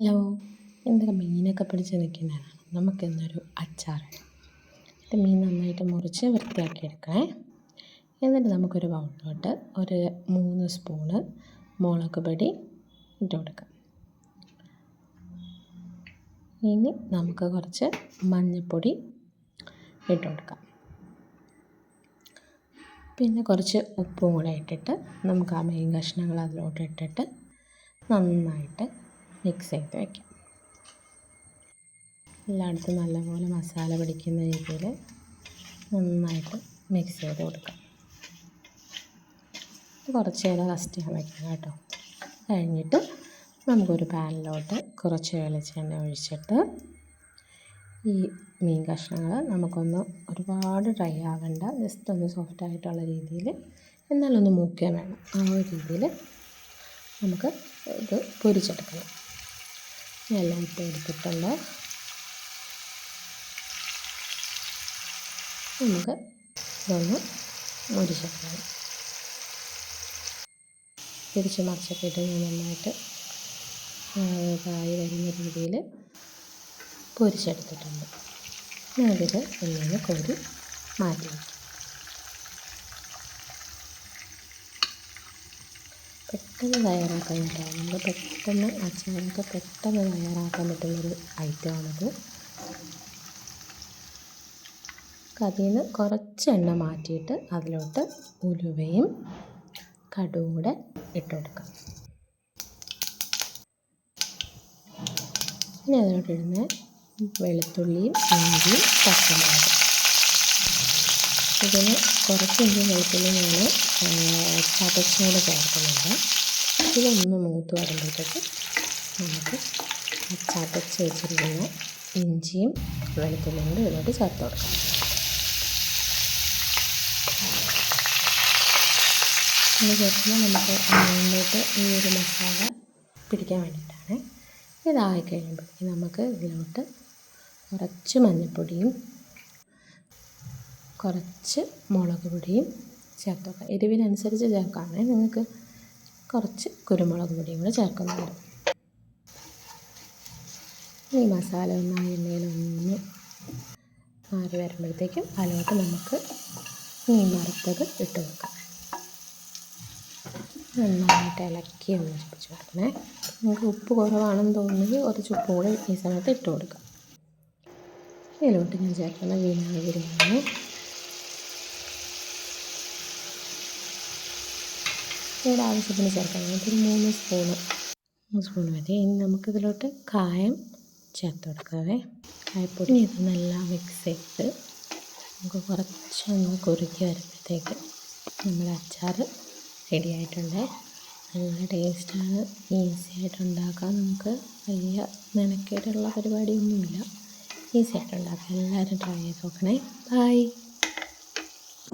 Hello. എന്തൊക്കെ മീനൊക്കെ പിടിച്ച് നിൽക്കുന്നതാണ്? നമുക്കിന്നൊരു അച്ചാറിടാം ഇത് മീൻ നന്നായിട്ട് മുറിച്ച് വൃത്തിയാക്കി എടുക്കണേ. എന്നിട്ട് നമുക്കൊരു ബൗളിലോട്ട് ഒരു മൂന്ന് സ്പൂണ് മുളക് പൊടി ഇട്ട് കൊടുക്കാം. ഇനി നമുക്ക് കുറച്ച് മഞ്ഞൾപ്പൊടി ഇട്ട് കൊടുക്കാം. പിന്നെ കുറച്ച് ഉപ്പും കൂടെ ഇട്ടിട്ട് നമുക്ക് ആ മീൻ കഷ്ണങ്ങൾ അതിലോട്ട് ഇട്ടിട്ട് നന്നായിട്ട് മിക്സ് ചെയ്ത് വയ്ക്കാം എല്ലായിടത്തും നല്ലപോലെ മസാല പിടിക്കുന്ന രീതിയിൽ നന്നായിട്ട് മിക്സ് ചെയ്ത് കൊടുക്കാം. കുറച്ച് നേരം റസ്റ്റ് ചെയ്യാൻ വയ്ക്കാം കേട്ടോ. കഴിഞ്ഞിട്ട് നമുക്കൊരു പാനിലോട്ട് കുറച്ച് വെളിച്ചെണ്ണ ഒഴിച്ചിട്ട് ഈ മീൻ കഷ്ണങ്ങൾ നമുക്കൊന്ന് ഒരുപാട് ഡ്രൈ ആവേണ്ട ജസ്റ്റ് ഒന്ന് സോഫ്റ്റ് ആയിട്ടുള്ള രീതിയിൽ എന്നാലൊന്ന് മൂക്കാൻ വേണം. ആ ഒരു രീതിയിൽ നമുക്ക് ഇത് പൊരിച്ചെടുക്കണം. എല്ലാം ഇട്ട് എടുത്തിട്ടുണ്ട്. നമുക്ക് ഇതൊന്ന് മുരിച്ചെടുക്കാം തിരിച്ച് മറിച്ചൊക്കെ ഇട്ട് നന്നായിട്ട് ഇതായി വരുന്ന രീതിയിൽ പൊരിച്ചെടുത്തിട്ടുണ്ട്. ഞാനിത് എണ്ണയിൽ കോരി മാറ്റി വയ്ക്കും. പെട്ടെന്ന് തയ്യാറാക്കാൻ കേട്ടോ നമ്മൾ പെട്ടെന്ന് അച്ചാറൊക്കെ പെട്ടെന്ന് തയ്യാറാക്കാൻ പറ്റുന്നൊരു ഐറ്റമാണത് അതിൽ നിന്ന് കുറച്ച് എണ്ണ മാറ്റിയിട്ട് അതിലോട്ട് ഉലുവയും കടുവും കൂടെ ഇട്ട് കൊടുക്കാം. ഇനി അതിലോട്ട് ഇടുന്ന വെളുത്തുള്ളിയും ഇഞ്ചിയും പച്ചമുളകും. ഇതിന് കുറച്ച് ഇഞ്ചി വെളുത്തുള്ളി ഞാൻ ചതച്ചുകൂടെ ചേർക്കുന്നുണ്ട്. ഇതൊന്ന് മൂത്ത് വരുമ്പോഴത്തേക്ക് നമുക്ക് ചതച്ച് വെച്ചിരിക്കുന്ന ഇഞ്ചിയും വെളുത്തുള്ളിയും കൂടി ഇതിലോട്ട് ചേർത്ത് കൊടുക്കാം. ഇത് ചേർക്കുമ്പോൾ നമുക്ക് മുന്നോട്ട് ഈ ഒരു മസാല പിടിക്കാൻ വേണ്ടിയിട്ടാണ്. ഇതായി കഴിയുമ്പോഴത്തേക്ക് നമുക്ക് ഇതിലോട്ട് കുറച്ച് മഞ്ഞൾപ്പൊടിയും കുറച്ച് മുളക് പൊടിയും ചേർത്ത് വെക്കാം എരിവിനനുസരിച്ച് ചേർക്കാമേ നിങ്ങൾക്ക് കുറച്ച് കുരുമുളക് പൊടിയും കൂടെ ചേർക്കുന്നുണ്ട് ഈ മസാല ഒന്ന് ആ എണ്ണയിലൊന്ന് മാറി വരുമ്പോഴത്തേക്കും അതിലോട്ട് നമുക്ക് മീൻ വറുത്തത് ഇട്ട് വെക്കാം നന്നായിട്ട് ഇളക്കി യോജിപ്പിച്ച് കൊടുക്കണേ. നമുക്ക് ഉപ്പ് കുറവാണെന്ന് തോന്നുന്നെങ്കിൽ കുറച്ച് ഉപ്പ് കൂടെ ഈ സമയത്ത് ഇട്ട് കൊടുക്കാം. ഇതിലോട്ട് ഞാൻ ചേർക്കുന്ന വിനാഗിരിയാണ് ഇവിടെ ആവശ്യത്തിന് ചേർക്കാം. ഒരു മൂന്ന് സ്പൂണ്. മൂന്ന് സ്പൂൺ മതി. ഇനി നമുക്കിതിലോട്ട് കായം ചേർത്ത് കൊടുക്കാവേ. കായപ്പൊടി ഇത് നല്ല മിക്സ് ചെയ്ത് നമുക്ക് കുറച്ചൊന്ന് കുറുക്കി വരുമ്പോഴത്തേക്ക് നമ്മുടെ അച്ചാർ റെഡി ആയിട്ടുണ്ട്. നല്ല ടേസ്റ്റാണ് ഈസി ആയിട്ട് ഉണ്ടാക്കാം. നമുക്ക് വലിയ മെനക്കേടുള്ള പരിപാടിയൊന്നുമില്ല. ഈസി ആയിട്ട് ഉണ്ടാക്കാം. എല്ലാവരും ട്രൈ ചെയ്ത് നോക്കണേ. ബൈ